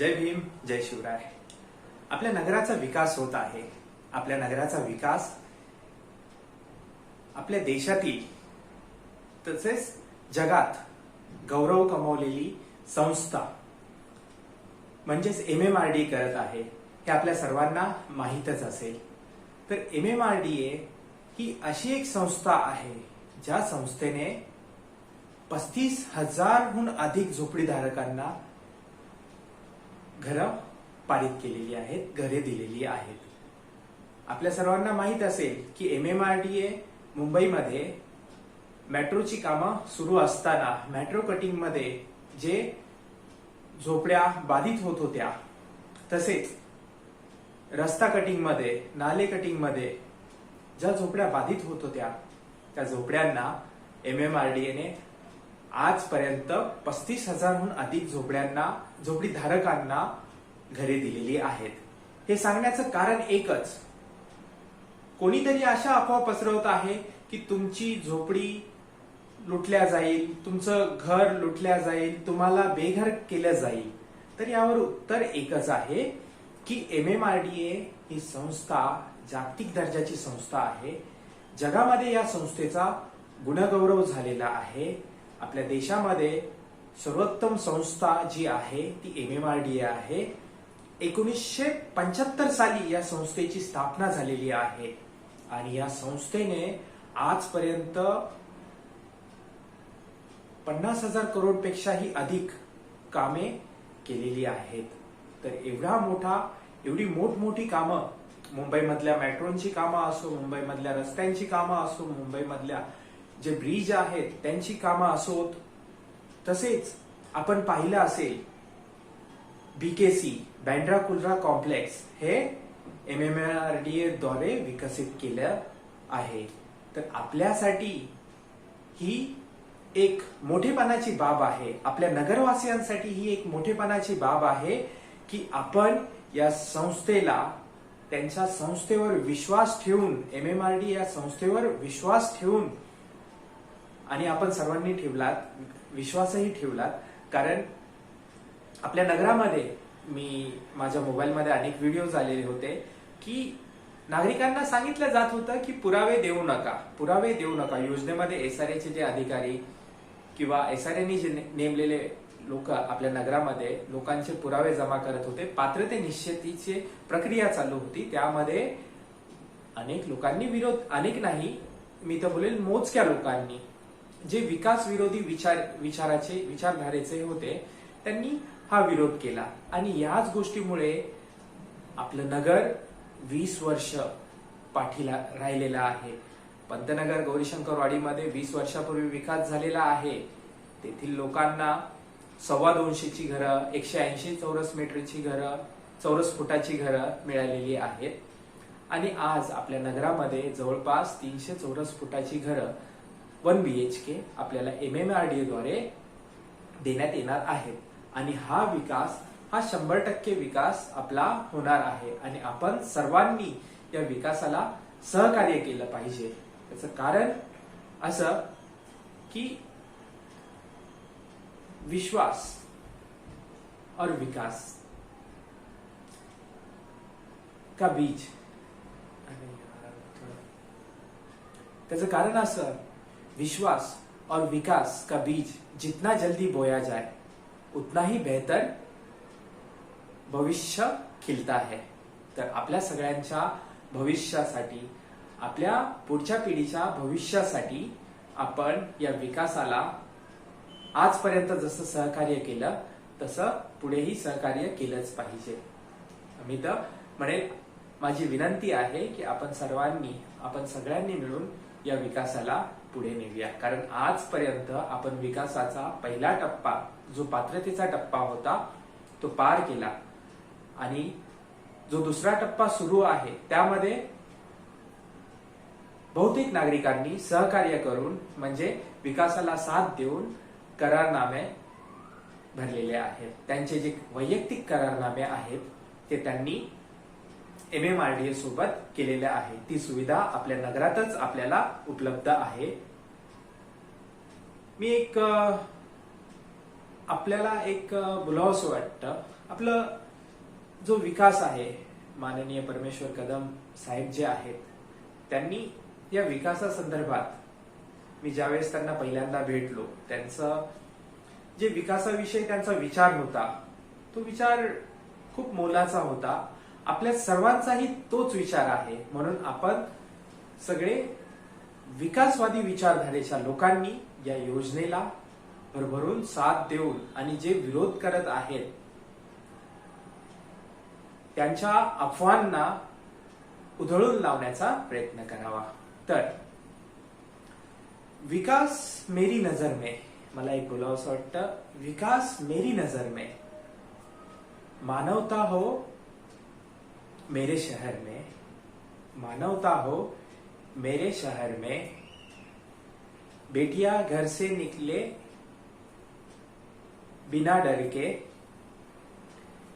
जय भीम जय शिवराय. आपल्या नगराचा विकास होत आहे. आपल्या नगराचा विकास आपल्या देशातील तसेच जगात गौरव कमवलेली संस्था म्हणजेच एम एम आर डी करत आहे हे आपल्या सर्वांना माहीतच असेल. तर M M R D A ही अशी एक संस्था आहे ज्या संस्थेने पस्तीस हजारहून अधिक झोपडीधारकांना घरं पारित केलेली आहेत घरे दिलेली आहेत. आपल्या सर्वांना माहीत असेल की M M R D A मुंबईमध्ये मेट्रोची कामं सुरू असताना मेट्रो कटिंगमध्ये जे झोपड्या बाधित होत होत्या तसेच रस्ता कटिंगमध्ये नाले कटिंगमध्ये ज्या झोपड्या बाधित होत होत्या त्या झोपड्यांना एम एम आर डी एने आजपर्यंत पस्तीस हजारहून अधिक झोपड्यांना झोपडी धारकांना घरे दिलेली आहेत. हे सांगण्याचं कारण एकच. कोणीतरी अशा अफवा पसरवत आहे की तुमची झोपडी लुटल्या जाईल तुमचं घर लुटल्या जाईल तुम्हाला बेघर केलं जाईल. तर यावर उत्तर एकच आहे की M M R D A ही संस्था जागतिक दर्जाची संस्था आहे. जगामध्ये या संस्थेचा गुणगौरव झालेला आहे. आपल्या देशामध्ये सर्वोत्तम संस्था जी आहे ती M M R D A आहे. एकोणीसशे पंच्याहत्तर साली या संस्थेची स्थापना झालेली आहे. आणि या संस्थेने आजपर्यंत पन्नास हजार करोड पेक्षाही अधिक कामे केलेली आहेत. तर एवढा मोठा एवढी मोठमोठी कामं मुंबईमधल्या मेट्रोची कामं असो मुंबईमधल्या रस्त्यांची कामं असो मुंबईमधल्या जे ब्रिज आहेत त्यांची कामं असोत तसेच आपण पाहिलं असेल बीकेसी बँड्रा कुलरा कॉम्प्लेक्स हे M M R D A द्वारे विकसित केलं आहे. तर आपल्यासाठी ही एक मोठेपणाची बाब आहे. आपल्या नगरवासियांसाठी ही एक मोठेपणाची बाब आहे की आपण या संस्थेला त्यांच्या संस्थेवर विश्वास ठेवून एम एम आर डी या संस्थेवर विश्वास ठेवून आणि आपण सर्वांनी ठेवलात विश्वासही ठेवलात. कारण आपल्या नगरामध्ये मी माझ्या मोबाईलमध्ये अनेक व्हिडिओज आलेले होते की नागरिकांना सांगितलं जात होतं की पुरावे देऊ नका पुरावे देऊ नका. योजनेमध्ये एस आर जे अधिकारी किंवा एस आर जे नेमलेले लोक आपल्या नगरामध्ये लोकांचे पुरावे जमा करत होते पात्रते निश्चितीची प्रक्रिया चालू होती. त्यामध्ये अनेक लोकांनी विरोध अनेक नाही मी तर बोलेल मोजक्या लोकांनी. जे विकास विरोधी विचार विचाराचे विचारधारेचे होते त्यांनी हा विरोध केला. आणि याच गोष्टीमुळे आपलं नगर वीस वर्ष पाठीला राहिलेलं आहे. पंतनगर गौरीशंकरवाडीमध्ये वीस वर्षापूर्वी विकास झालेला आहे. तेथील लोकांना सव्वा दोनशेची घरं एकशे ऐंशी चौरस मीटरची घरं चौरस फुटाची घरं मिळालेली आहेत. आणि आज आपल्या नगरामध्ये जवळपास तीनशे चौरस फुटाची घरं वन बी एच के आपल्याला एम एम आर डी द्वारे देण्यात येणार आहेत आणि हा विकास हा शंभर टक्के विकास आपला होणार आहे. आणि आपण सर्वांनी या विकासाला सहकार्य केलं पाहिजे. त्याचं कारण असं की विश्वास और विकास का बीज. त्याचं कारण असं विश्वास और विकास का बीज जितना जल्दी बोया जाए उतना ही बेहतर भविष्य खिलता है। तर आपल्या सगळ्यांच्या भविष्यासाठी आपल्या पुढच्या पिढीच्या भविष्यासाठी आपण या विकासाला आजपर्यंत जसं सहकार्य केलं तसं पुढेही सहकार्य केलंच पाहिजे. मी तर म्हणेल माझी विनंती आहे की आपण सर्वांनी आपण सगळ्यांनी मिळून या विकासाला पुढे नेऊया. कारण आजपर्यंत आपण विकासाचा पहिला टप्पा जो पात्रतेचा टप्पा होता तो पार केला. आणि जो दुसरा टप्पा सुरू आहे त्यामध्ये बहुतेक नागरिकांनी सहकार्य करून म्हणजे विकासाला साथ देऊन करारनामे भरलेले आहेत. त्यांचे जे वैयक्तिक करारनामे आहेत ते त्यांनी M M R D A सोबत केलेल्या आहे. ती सुविधा आपल्या नगरातच आपल्याला उपलब्ध आहे. मी एक आपल्याला एक बोलावंसं वाटतं. आपलं जो विकास आहे माननीय परमेश्वर कदम साहेब जे आहेत त्यांनी या विकासासंदर्भात मी ज्यावेळेस त्यांना पहिल्यांदा भेटलो त्यांचं जे विकासाविषयी त्यांचा विचार होता तो विचार खूप मोलाचा होता. आपल्या सर्वांचाही तोच विचार आहे. म्हणून आपण सगळे विकासवादी विचारधारेच्या लोकांनी या योजनेला भरभरून साथ देऊन आणि जे विरोध करत आहेत त्यांच्या अफवांना उधळून लावण्याचा प्रयत्न करावा. तर विकास मेरी नजर में मला एक बोलावंसं वाटतं विकास मेरी नजर में मानवता हो मेरे शहर में मानवता हो, मेरे शहर में बेटिया घर से निकले बिना डर के,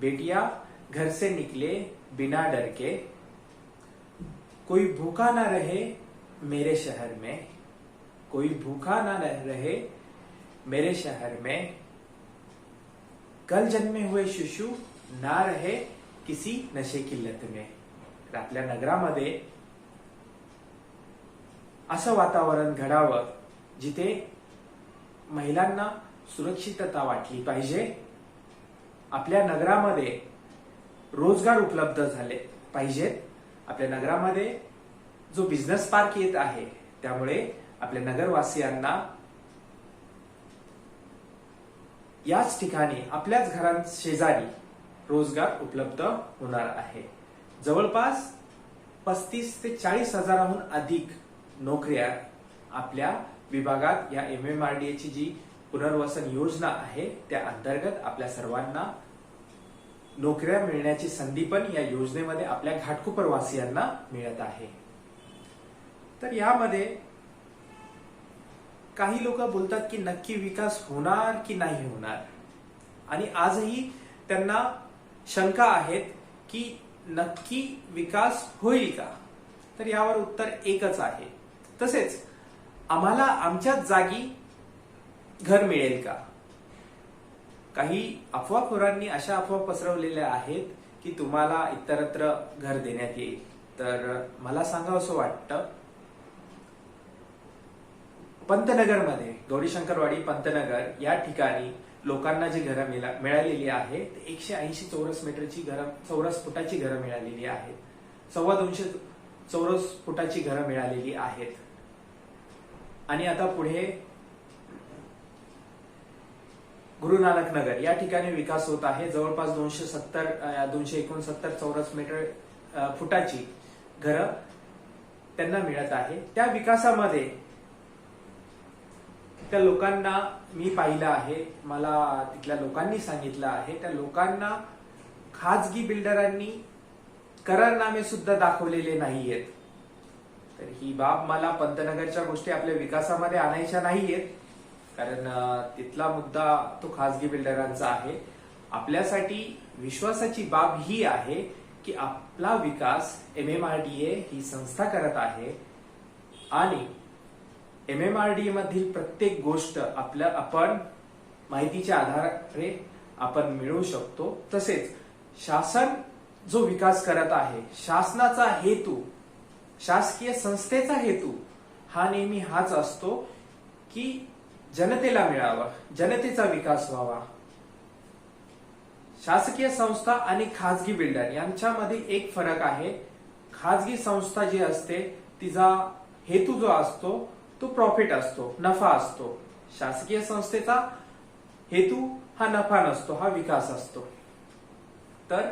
बेटिया घर से निकले बिना डर के, कोई भूखा ना रहे मेरे शहर में, कोई भूखा ना रहे मेरे शहर में, कल जन्मे हुए शिशु ना रहे किसी नशे की लत में तर आपल्या नगरामध्ये असं वातावरण घडावं जिथे महिलांना सुरक्षितता वाटली पाहिजे. आपल्या नगरामध्ये रोजगार उपलब्ध झाले पाहिजेत. आपल्या नगरामध्ये जो बिझनेस पार्क येत आहे त्यामुळे आपल्या नगरवासियांना याच ठिकाणी आपल्याच घरां शेजारी रोजगार उपलब्ध होणार आहे. जवळपास पस्तीस ते चाळीस हजाराहून अधिक नोकऱ्या आपल्या विभागात या एम एम आर डी ची जी पुनर्वसन योजना आहे त्या अंतर्गत आपल्या सर्वांना नोकऱ्या मिळण्याची संधी पण या योजनेमध्ये आपल्या घाटकोपरवासियांना मिळत आहे. तर यामध्ये काही लोक बोलतात की नक्की विकास होणार की नाही होणार? आणि आजही त्यांना शंका आहेत की नक्की विकास होईल का? तर यावर उत्तर एकच आहे. तसेच आम्हाला आमच्याच जागी घर मिळेल का? काही अफवाखोरांनी अशा अफवा पसरवलेल्या आहेत की तुम्हाला इतरत्र घर देण्यात येईल. तर मला सांगावं असं वाटतं. पंतनगरमध्ये गौरीशंकरवाडी पंतनगर या ठिकाणी लोकांना जी घरं मिळा- मिळालेली आहेत एकशे ऐंशी चौरस मीटरची घरं चौरस फुटाची घरं मिळालेली आहेत. सव्वा दोनशे चौरस फुटाची घरं मिळालेली आहेत. आणि आता पुढे गुरु नानक नगर. या ठिकाणी विकास होत आहे. जवळपास दोनशे सत्तर दोनशे एकोणसत्तर चौरस मीटर फुटाची घरं त्यांना मिळत आहे. त्या विकासामध्ये त्या लोकांना मी पाहिलं आहे मला तिथल्या लोकांनी सांगितलं आहे. त्या लोकांना खाजगी बिल्डरांनी करारनामे सुद्धा दाखवलेले नाहीयेत. तर ही बाब मला पंतनगरच्या गोष्टी आपल्या विकासामध्ये आणायच्या नाहीयेत. कारण तिथला मुद्दा तो खाजगी बिल्डरांचा आहे. आपल्यासाठी विश्वासाची बाब ही आहे की आपला विकास M M R D A ही संस्था करत आहे आणि एम एम आर डी मधील प्रत्येक गोष्ट आपल्या आपण माहितीच्या आधारे आपण मिळवू शकतो. तसेच शासन जो विकास करत आहे शासनाचा हेतू शासकीय संस्थेचा हेतू हा नेहमी हाच असतो की जनतेला मिळावा जनतेचा विकास व्हावा. शासकीय संस्था आणि खाजगी बिल्डर यांच्यामध्ये एक फरक आहे. खाजगी संस्था जी असते तिचा हेतू जो असतो तो प्रॉफिट असतो नफा असतो. शासकीय संस्थेचा हेतू हा नफा नसतो हा विकास असतो. तर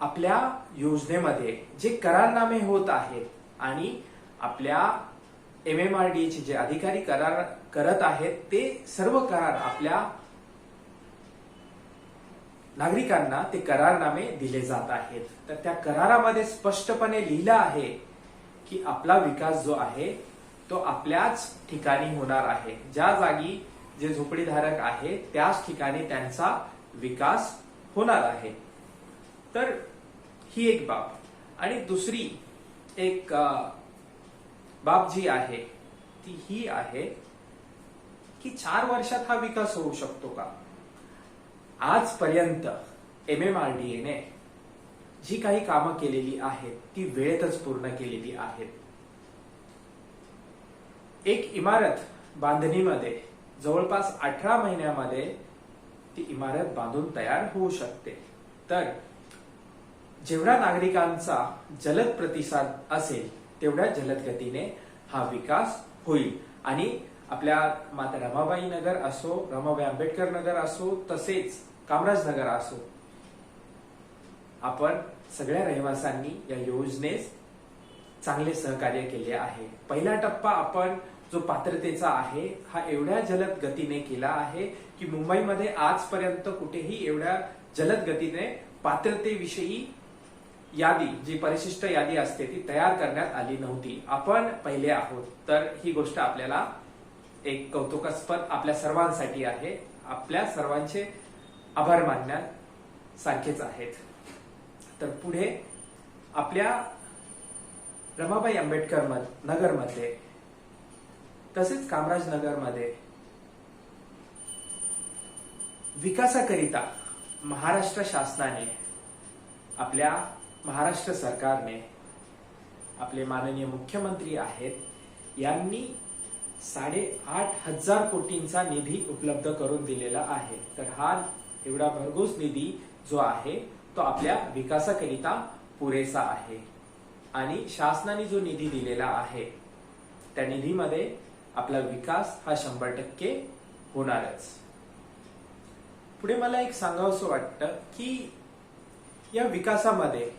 आपल्या योजनेमध्ये जे करारनामे होत आहेत आणि आपल्या एम एम आर डी चे जे अधिकारी करार करत आहेत ते सर्व करार आपल्या नागरिकांना ते करारनामे दिले जात आहेत. तर त्या करारामध्ये स्पष्टपणे लिहिलं आहे की आपला विकास जो आहे तो आपल्याच ठिकाणी होणार आहे. ज्या जागी जे झोपडीधारक आहे त्याच ठिकाणी त्यांचा विकास होणार आहे. तर ही एक बाब. आणि दुसरी एक बाब जी आहे ती ही आहे की चार वर्षात हा विकास होऊ शकतो का? आजपर्यंत एम एम आर डी एने जी काही कामं केलेली आहेत ती वेळेतच पूर्ण केलेली आहेत. एक इमारत बांधणीमध्ये जवळपास अठरा महिन्यामध्ये ती इमारत बांधून तयार होऊ शकते. तर जेवढा नागरिकांचा जलद प्रतिसाद असेल तेवढ्या जलद गतीने हा विकास होईल. आणि आपल्या माता रमाबाई नगर असो रमाबाई आंबेडकर नगर असो तसेच कामराज नगर असो आपण सगळ्या रहिवाशांनी या योजनेस चांगले सहकार्य केले आहे. पहिला टप्पा आपण जो पात्रतेचा आहे हा एवढ्या जलद गतीने केला आहे की मुंबईमध्ये आजपर्यंत कुठेही एवढ्या जलद गतीने पात्रतेविषयी यादी जी परिशिष्ट यादी असते ती तयार करण्यात आली नव्हती. आपण पहिले आहोत. तर ही गोष्ट आपल्याला एक कौतुकास्पद आपल्या सर्वांसाठी आहे. आपल्या सर्वांचे आभार मानण्यात सारखेच आहेत. तर पुढे आपल्या रमाबाई आंबेडकर नगरमध्ये तसेच कामराज नगरमध्ये विकासाकरिता महाराष्ट्र शासनाने आपल्या महाराष्ट्र सरकारने आपले माननीय मुख्यमंत्री आहेत यांनी साडेआठ हजार कोटींचा निधी उपलब्ध करून दिलेला आहे. तर हा एवढा भरघोस निधी जो आहे तो आपल्या विकासाकरिता पुरेसा आहे. आणि शासनाने जो निधी दिलेला आहे त्या निधीमध्ये आपला विकास हा शंभर टक्के होणारच. पुढे मला एक सांगावंसं वाटतं की या विकासामध्ये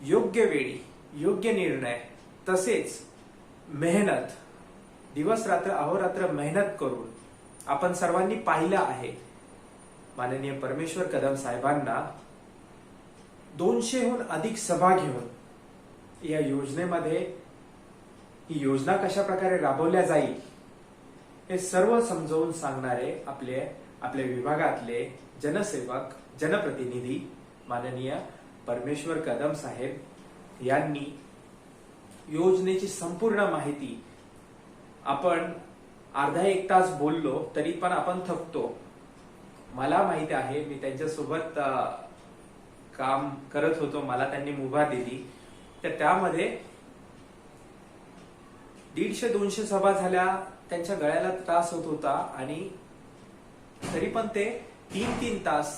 योग्य वेळी योग्य निर्णय तसेच मेहनत दिवस रात्र अहोरात्र मेहनत करून आपण सर्वांनी पाहिलं आहे. माननीय परमेश्वर कदम साहेबांना दोनशेहून अधिक सभा घेऊन या योजनेमध्ये ही योजना कशा प्रकारे राबवल्या जाईल हे सर्व समजावून सांगणारे आपले आपल्या विभागातले जनसेवक जनप्रतिनिधी माननीय परमेश्वर कदम साहेब यांनी योजनेची संपूर्ण माहिती आपण अर्धा एक तास बोललो तरी पण आपण थकतो. मला माहिती आहे मी त्यांच्यासोबत काम करत होतो मला त्यांनी मुभा दिली. तर त्यामध्ये दीडशे दोनशे सभा झाल्या त्यांच्या गळ्याला त्रास होत होता आणि तरी पण ते तीन तीन तास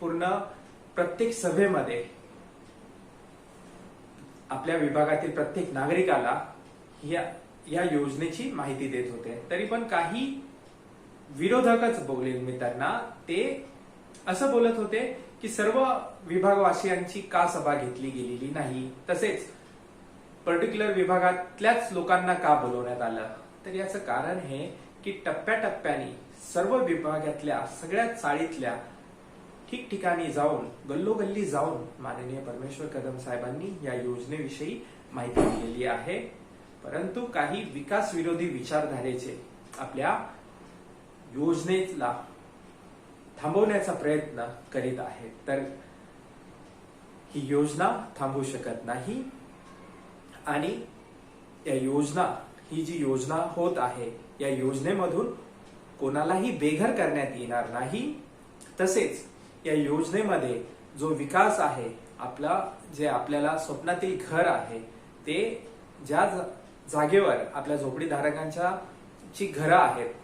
पूर्ण प्रत्येक सभेमध्ये आपल्या विभागातील प्रत्येक नागरिकाला या या योजनेची माहिती देत होते. तरी पण काही विरोधकच बोलले मी त्यांना ते असं बोलत होते की सर्व विभागवासियांची का सभा घेतली गेलेली नाही? तसेच पर्टिक्युलर विभागातल्याच लोकांना का बोलवण्यात आलं? तर याचं कारण हे की टप्प्याटप्प्याने सर्व विभागातल्या सगळ्या चाळीतल्या ठिकठिकाणी जाऊन गल्लोगल्ली जाऊन माननीय परमेश्वर कदम साहेबांनी या योजनेविषयी माहिती दिलेली आहे. परंतु काही विकास विरोधी विचारधारेचे आपल्या योजनेला थांबवण्याचा प्रयत्न करीत आहेत तर ही योजना थांबू शकत नाही आणि या योजना ही जी योजना होत आहे या योजनेमधून कोणालाही बेघर करण्यात येणार नाही. तसेच या योजनेमध्ये जो विकास आहे आपला जे आपल्याला स्वप्नातील घर आहे ते ज्या जागेवर आपल्या झोपडीधारकांच्या जी घरं आहेत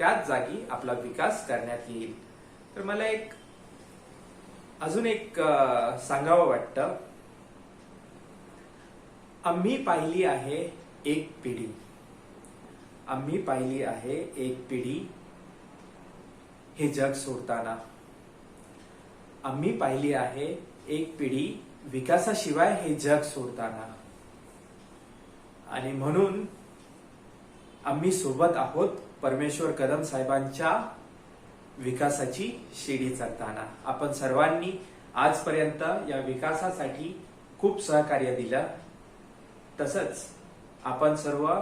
त्याच जागी आपला विकास करण्यात येईल. तर मला एक अजून एक सांगावं वाटतं. आम्ही पाहिली आहे एक पिढी. आम्ही पाहिली आहे एक पिढी हे जग सोडताना. आम्ही पाहिली आहे एक पिढी विकासाशिवाय हे जग सोडताना. आणि म्हणून आम्ही सोबत आहोत परमेश्वर कदम साहेबांच्या विकासाची शिडी चढताना आपण सर्वांनी आजपर्यंत या विकासासाठी खूप सहकार्य दिलं. तसंच आपण सर्व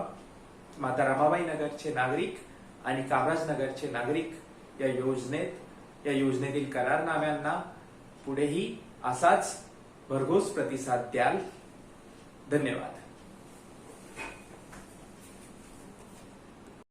माता रमाबाई नगरचे नागरिक आणि कामराज नगरचे नागरिक या योजनेत या योजनेतील करारनाम्यांना पुढेही असाच भरघोस प्रतिसाद द्याल. धन्यवाद.